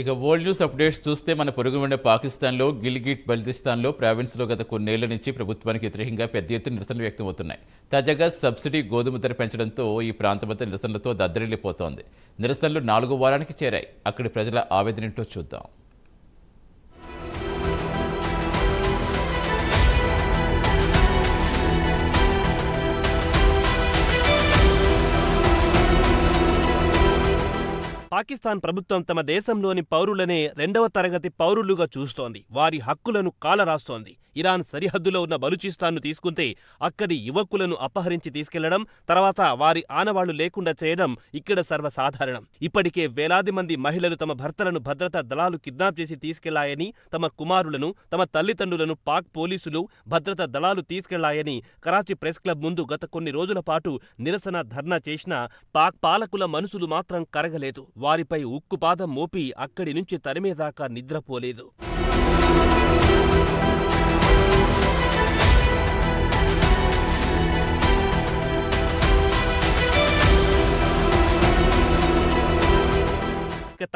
ఇక world news updates చూస్తే మన పొరుగు ఉండే పాకిస్తాన్లో గిల్గిట్ బల్దిస్తాన్లో ప్రావిన్స్లో గత కొన్నేళ్ళ నుంచి ప్రభుత్వానికి వ్యతిరేకంగా పెద్ద ఎత్తున నిరసనలు వ్యక్తమవుతున్నాయి. తాజాగా సబ్సిడీ గోధుమ ధర పెంచడంతో ఈ ప్రాంతమంతా నిరసనలతో దద్దరిల్లిపోతోంది. నిరసనలు నాలుగో వారానికి చేరాయి. అక్కడి ప్రజల ఆవేదన ఏంటో చూద్దాం. పాకిస్తాన్ ప్రభుత్వం తమ దేశంలోని పౌరులనే రెండవ తరగతి పౌరులుగా చూస్తోంది. వారి హక్కులను కాలరాస్తోంది. ఇరాన్ సరిహద్దులో ఉన్న బలూచిస్తాన్ను తీసుకుంటే అక్కడి యువకులను అపహరించి తీసుకెళ్ళడం తర్వాత వారి ఆనవాళ్ళు లేకుండా చేయడం ఇక్కడ సర్వసాధారణం. ఇప్పటికే వేలాది మంది మహిళలు తమ భర్తలను భద్రతా దళాలు కిడ్నాప్ చేసి తీసుకెళ్ళాయని తమ కుమారులను తమ తల్లిదండ్రులను పాక్ పోలీసులు భద్రతా దళాలు తీసుకెళ్ళాయని కరాచీ ప్రెస్ క్లబ్ ముందు గత కొన్ని రోజుల పాటు నిరసన ధర్నా చేసినా పాక్ పాలకుల మనసులు మాత్రం కరగలేదు. వారిపై ఉక్కుపాదం మోపి అక్కడి నుంచి తరిమేదాకా నిద్రపోలేదు.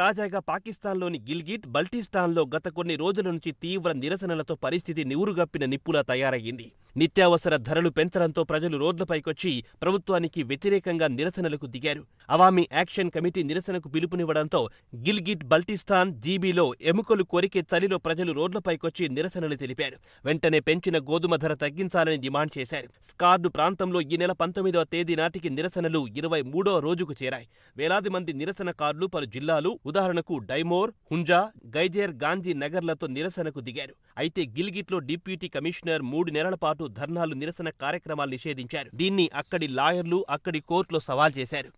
తాజాగా పాకిస్తాన్లోని గిల్గిట్ బల్టిస్తాన్లో గత కొన్ని రోజుల నుంచి తీవ్ర నిరసనలతో పరిస్థితి నివురుగప్పిన నిప్పులా తయారయ్యింది. నిత్యావసర ధరలు పెంచడంతో ప్రజలు రోడ్లపైకొచ్చి ప్రభుత్వానికి వ్యతిరేకంగా నిరసనలకు దిగారు. అవామీ యాక్షన్ కమిటీ నిరసనకు పిలుపునివ్వడంతో గిల్గిట్ బల్టిస్తాన్ జీబీలో ఎముకలు కొరికే చలిలో ప్రజలు రోడ్లపైకొచ్చి నిరసనలు తెలిపారు. వెంటనే పెంచిన గోధుమ ధర తగ్గించాలని డిమాండ్ చేశారు. స్కార్డు ప్రాంతంలో ఈ నెల పంతొమ్మిదవ తేదీ నాటికి నిరసనలు ఇరవై మూడో రోజుకు చేరాయి. వేలాది మంది నిరసనకారులు పలు జిల్లాలు ఉదాహరణకు డైమోర్ హుంజా గైజేర్ గాంజీ నగర్లతో నిరసనకు దిగారు. అయితే గిల్గిట్లో డిప్యూటీ కమిషనర్ మూడు నెలల పాటు ధర్నాలు నిరసన కార్యక్రమాలు నిషేధించారు. దీన్ని అక్కడి లాయర్లు అక్కడి కోర్టులో సవాల్ చేశారు.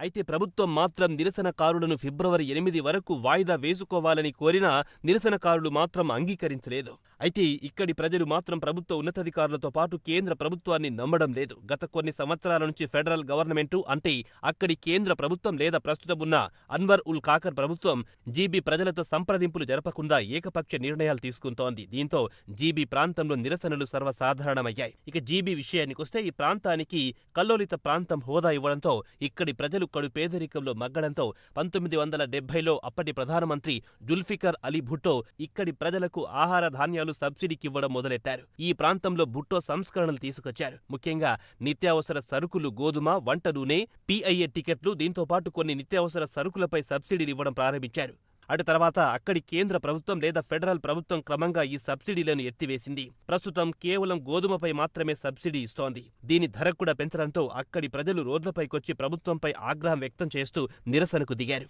అయితే ప్రభుత్వం మాత్రం నిరసనకారులను ఫిబ్రవరి ఎనిమిది వరకు వాయిదా వేసుకోవాలని కోరినా నిరసనకారులు మాత్రం అంగీకరించలేదు. అయితే ఇక్కడి ప్రజలు మాత్రం ప్రభుత్వ ఉన్నతాధికారులతో పాటు కేంద్ర ప్రభుత్వాన్ని నమ్మడం లేదు. గత కొన్ని సంవత్సరాల నుంచి ఫెడరల్ గవర్నమెంటు అంటే అక్కడి కేంద్ర ప్రభుత్వం లేదా ప్రస్తుతం ఉన్న అన్వర్ ఉల్ కాకర్ ప్రభుత్వం జీబీ ప్రజలతో సంప్రదింపులు జరపకుండా ఏకపక్ష నిర్ణయాలు తీసుకుంటోంది. దీంతో జీబీ ప్రాంతంలో నిరసనలు సర్వసాధారణమయ్యాయి. ఇక జీబీ విషయానికొస్తే ఈ ప్రాంతానికి కల్లోలిత ప్రాంతం హోదా ఇవ్వడంతో ఇక్కడి ప్రజలు కడు పేదరికంలో మగ్గడంతో పంతొమ్మిది వందల డెబ్బైలో అప్పటి ప్రధానమంత్రి జుల్ఫికర్ అలీ భుట్టో ఇక్కడి ప్రజలకు ఆహార ధాన్యాలు సబ్సిడీకివ్వడం మొదలెట్టారు. ఈ ప్రాంతంలో భుట్టో సంస్కరణలు తీసుకొచ్చారు. ముఖ్యంగా నిత్యావసర సరుకులు గోధుమ వంట నూనె పిఐఏ టికెట్లు దీంతో పాటు కొన్ని నిత్యావసర సరుకులపై సబ్సిడీలు ఇవ్వడం ప్రారంభించారు. అటు తర్వాత అక్కడి కేంద్ర ప్రభుత్వం లేదా ఫెడరల్ ప్రభుత్వం క్రమంగా ఈ సబ్సిడీలను ఎత్తివేసింది. ప్రస్తుతం కేవలం గోధుమపై మాత్రమే సబ్సిడీ ఇస్తోంది. దీని ధర కూడా పెంచడంతో అక్కడి ప్రజలు రోడ్లపైకొచ్చి ప్రభుత్వంపై ఆగ్రహం వ్యక్తం చేస్తూ నిరసనకు దిగారు.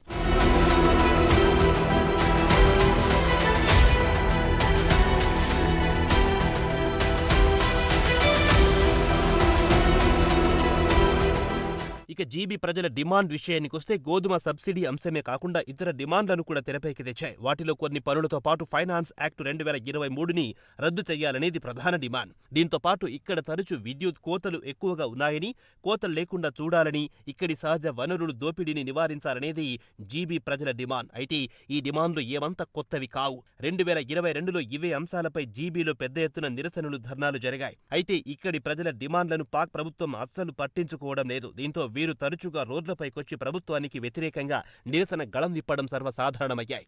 ఇక జీబీ ప్రజల డిమాండ్ విషయానికొస్తే గోధుమ సబ్సిడీ అంశమే కాకుండా ఇతర డిమాండ్లను కూడా తెరపైకి తెచ్చాయి. వాటిలో కొన్ని పనులతో పాటు ఫైనాన్స్ యాక్ట్ రెండు వేల ఇరవై మూడుని రద్దు చేయాలనేది ప్రధాన డిమాండ్. దీంతో పాటు ఇక్కడ తరచు విద్యుత్ కోతలు ఎక్కువగా ఉన్నాయని కోతలు లేకుండా చూడాలని ఇక్కడి సహజ వనరులు దోపిడీని నివారించాలనేది జీబీ ప్రజల డిమాండ్. అయితే ఈ డిమాండ్లు ఏమంత కొత్తవి కావు. రెండు వేల ఇరవై రెండులో ఇవే అంశాలపై జీబీలో పెద్ద ఎత్తున నిరసనలు ధర్నాలు జరిగాయి. అయితే ఇక్కడి ప్రజల డిమాండ్లను పాక్ ప్రభుత్వం అస్సలు పట్టించుకోవడం లేదు. దీంతో వీరు తరచుగా రోడ్లపైకొచ్చి ప్రభుత్వానికి వ్యతిరేకంగా నిరసన గళం విప్పడం సర్వసాధారణమయ్యాయి.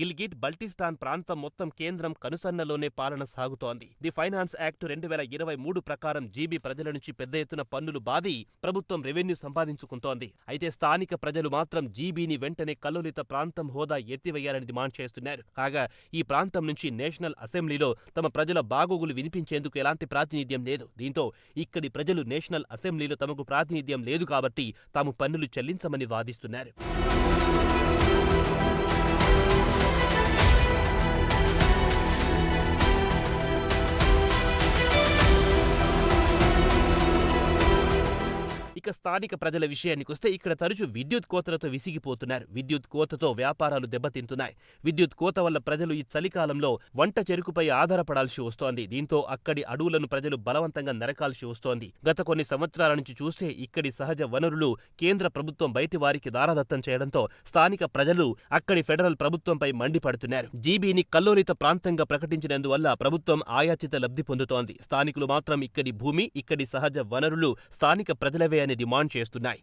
గిల్గిట్ బల్టిస్తాన్ ప్రాంతం మొత్తం కేంద్రం కనుసన్నలోనే పాలన సాగుతోంది. ది ఫైనాన్స్ యాక్ట్ రెండు వేల ఇరవై మూడు ప్రకారం జీబీ ప్రజల నుంచి పెద్ద ఎత్తున పన్నులు బాది ప్రభుత్వం రెవెన్యూ సంపాదించుకుంటోంది అయితే స్థానిక ప్రజలు మాత్రం జీబీని వెంటనే కల్లోలిత ప్రాంతం హోదా ఎత్తివేయాలని డిమాండ్ చేస్తున్నారు. కాగా ఈ ప్రాంతం నుంచి నేషనల్ అసెంబ్లీలో తమ ప్రజల బాగోగులు వినిపించేందుకు ఎలాంటి ప్రాతినిధ్యం లేదు. దీంతో ఇక్కడి ప్రజలు నేషనల్ అసెంబ్లీలో తమకు ప్రాతినిధ్యం లేదు కాబట్టి తాము పన్నులు చెల్లించమని వాదిస్తున్నారు. ఇక స్థానిక ప్రజల విషయానికొస్తే ఇక్కడ తరచూ విద్యుత్ కోతలతో విసిగిపోతున్నారు. విద్యుత్ కోతతో వ్యాపారాలు దెబ్బతింటున్నాయి. విద్యుత్ కోత వల్ల ప్రజలు ఈ చలికాలంలో వంట చెరుకుపై ఆధారపడాల్సి వస్తోంది. దీంతో అక్కడి అడవులను ప్రజలు బలవంతంగా నరకాల్సి వస్తోంది. గత కొన్ని సంవత్సరాల నుంచి చూస్తే ఇక్కడి సహజ వనరులు కేంద్ర ప్రభుత్వం బయటి వారికి దారాదత్తం చేయడంతో స్థానిక ప్రజలు అక్కడి ఫెడరల్ ప్రభుత్వంపై మండిపడుతున్నారు. జీబీని కల్లోలిత ప్రాంతంగా ప్రకటించినందువల్ల ప్రభుత్వం ఆయాచిత లబ్ధి పొందుతోంది. స్థానికులు మాత్రం ఇక్కడి భూమి ఇక్కడి సహజ వనరులు స్థానిక ప్రజలవే అని డిమాండ్ చేస్తున్నాయి.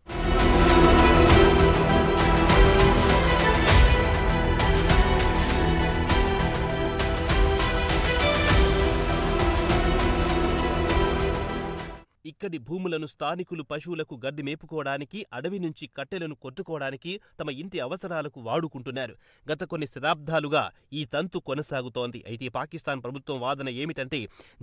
ఇక్కడి భూములను స్థానికులు పశువులకు గడ్డి మేపుకోవడానికి అడవి నుంచి కట్టెలను కొట్టుకోవడానికి తమ ఇంటి అవసరాలకు వాడుకుంటున్నారు. గత కొన్ని శతాబ్దాలుగా ఈ తంతు కొనసాగుతోంది. అయితే పాకిస్తాన్ ప్రభుత్వం వాదన ఏమిటంటే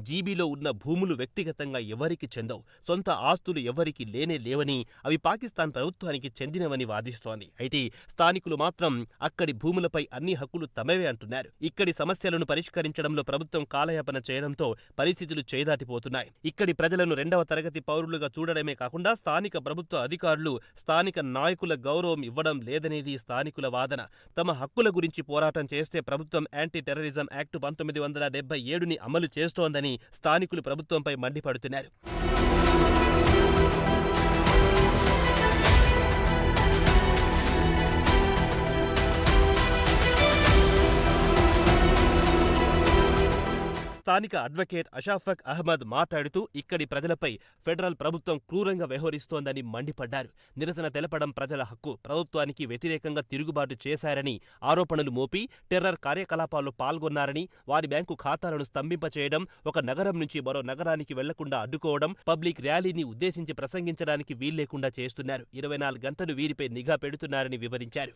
జీబీలో ఉన్న భూములు వ్యక్తిగతంగా ఎవరికి చెందవు? సొంత ఆస్తులు ఎవరికి లేనే లేవని అవి పాకిస్తాన్ ప్రభుత్వానికి చెందినవని వాదిస్తోంది. అయితే స్థానికులు మాత్రం అక్కడి భూములపై అన్ని హక్కులు తమవే అంటున్నారు. ఇక్కడి సమస్యలను పరిష్కరించడంలో ప్రభుత్వం కాలయాపన చేయడంతో పరిస్థితులు చేదాటిపోతున్నాయి. ఇక్కడి ప్రజలను రెండవ తరగతి పౌరులుగా చూడడమే కాకుండా స్థానిక ప్రభుత్వ అధికారులు స్థానిక నాయకుల గౌరవం ఇవ్వడం లేదనేది స్థానికుల వాదన. తమ హక్కుల గురించి పోరాటం చేస్తే ప్రభుత్వం యాంటీ టెర్రరిజం యాక్టు పంతొమ్మిది వందల డెబ్బై ఏడుని అమలు చేస్తోందని స్థానికులు ప్రభుత్వంపై మండిపడుతున్నారు. స్థానిక అడ్వకేట్ అషాఫక్ అహ్మద్ మాట్లాడుతూ ఇక్కడి ప్రజలపై ఫెడరల్ ప్రభుత్వం క్రూరంగా వ్యవహరిస్తోందని మండిపడ్డారు. నిరసన తెలపడం ప్రజల హక్కు. ప్రభుత్వానికి వ్యతిరేకంగా తిరుగుబాటు చేశారని ఆరోపణలు మోపి టెర్రర్ కార్యకలాపాల్లో పాల్గొన్నారని వారి బ్యాంకు ఖాతాలను స్తంభింపచేయడం ఒక నగరం నుంచి మరో నగరానికి వెళ్ళకుండా అడ్డుకోవడం పబ్లిక్ ర్యాలీని ఉద్దేశించి ప్రసంగించడానికి వీల్లేకుండా చేస్తున్నారు. ఇరవై నాలుగు గంటలు వీరిపై నిఘా పెడుతున్నారని వివరించారు.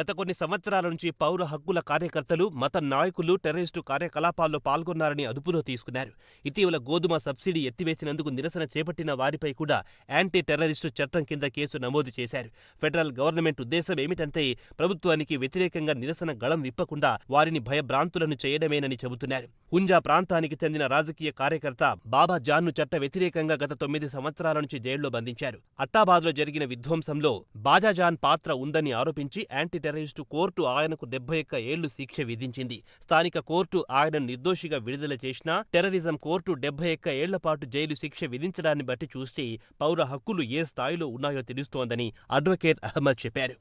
గత కొన్ని సంవత్సరాల నుంచి పౌర హక్కుల కార్యకర్తలు మత నాయకులు టెర్రరిస్టు కార్యకలాపాల్లో పాల్గొన్నారని అదుపులో తీసుకున్నారు. ఇటీవల గోధుమ సబ్సిడీ ఎత్తివేసినందుకు నిరసన చేపట్టిన వారిపై కూడా యాంటీ టెర్రరిస్టు చట్టం కింద కేసు నమోదు చేశారు. ఫెడరల్ గవర్నమెంట్ ఉద్దేశం ఏమిటంటే ప్రభుత్వానికి వ్యతిరేకంగా నిరసన గళం విప్పకుండా వారిని భయభ్రాంతులను చేయడమేనని చెబుతున్నారు. హుంజా ప్రాంతానికి చెందిన రాజకీయ కార్యకర్త బాబా జాన్ను చట్ట వ్యతిరేకంగా గత తొమ్మిది సంవత్సరాల నుంచి జైల్లో బంధించారు. అట్టాబాద్లో జరిగిన విధ్వంసంలో బాజాజాన్ పాత్ర ఉందని ఆరోపించి యాంటీ టెర్రరిస్టు కోర్టు ఆయనకు డెబ్బై ఒక్క ఏళ్ళు శిక్ష విధించింది. స్థానిక కోర్టు ఆయన నిర్దోషిగా విడుదల చేసినా టెర్రరిజం కోర్టు డెబ్బై ఒక్క ఏళ్ళ పాటు జైలు శిక్ష విధించడాన్ని బట్టి చూస్తే పౌర హక్కులు ఏ స్థాయిలో ఉన్నాయో తెలుస్తోందని అడ్వకేట్ అహ్మద్ చెప్పారు.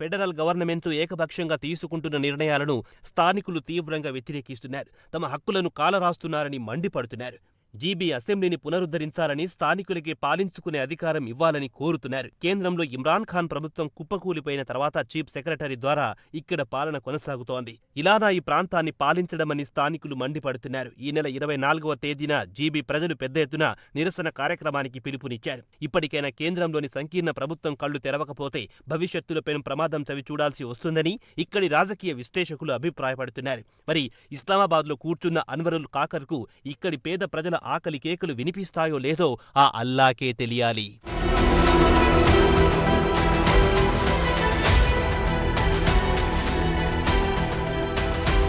ఫెడరల్ గవర్నమెంట్ ఏకపక్షంగా తీసుకుంటున్న నిర్ణయాలను స్థానికులు తీవ్రంగా వ్యతిరేకిస్తున్నారు. తమ హక్కులను కాలరాస్తున్నారని మండిపడుతున్నారు. జీబీ అసెంబ్లీని పునరుద్ధరించాలని స్థానికులకి పాలించుకునే అధికారం ఇవ్వాలని కోరుతున్నారు. కేంద్రంలో ఇమ్రాన్ ఖాన్ ప్రభుత్వం కుప్పకూలిపోయిన తర్వాత చీఫ్ సెక్రటరీ ద్వారా ఇక్కడ పాలన కొనసాగుతోంది. ఇలానా ఈ ప్రాంతాన్ని పాలించడమని స్థానికులు మండిపడుతున్నారు. ఈ నెల ఇరవై నాలుగవ తేదీన జీబీ ప్రజలు పెద్ద ఎత్తున నిరసన కార్యక్రమానికి పిలుపునిచ్చారు. ఇప్పటికైనా కేంద్రంలోని సంకీర్ణ ప్రభుత్వం కళ్ళు తెరవకపోతే భవిష్యత్తులో పెను ప్రమాదం చవి చూడాల్సి వస్తుందని ఇక్కడి రాజకీయ విశ్లేషకులు అభిప్రాయపడుతున్నారు. మరి ఇస్లామాబాద్లో కూర్చున్న అన్వరుల్ కాకర్కు ఇక్కడి పేద ప్రజల ఆకలి కేకలు వినిపిస్తాయో లేదో ఆ అల్లాకే తెలియాలి.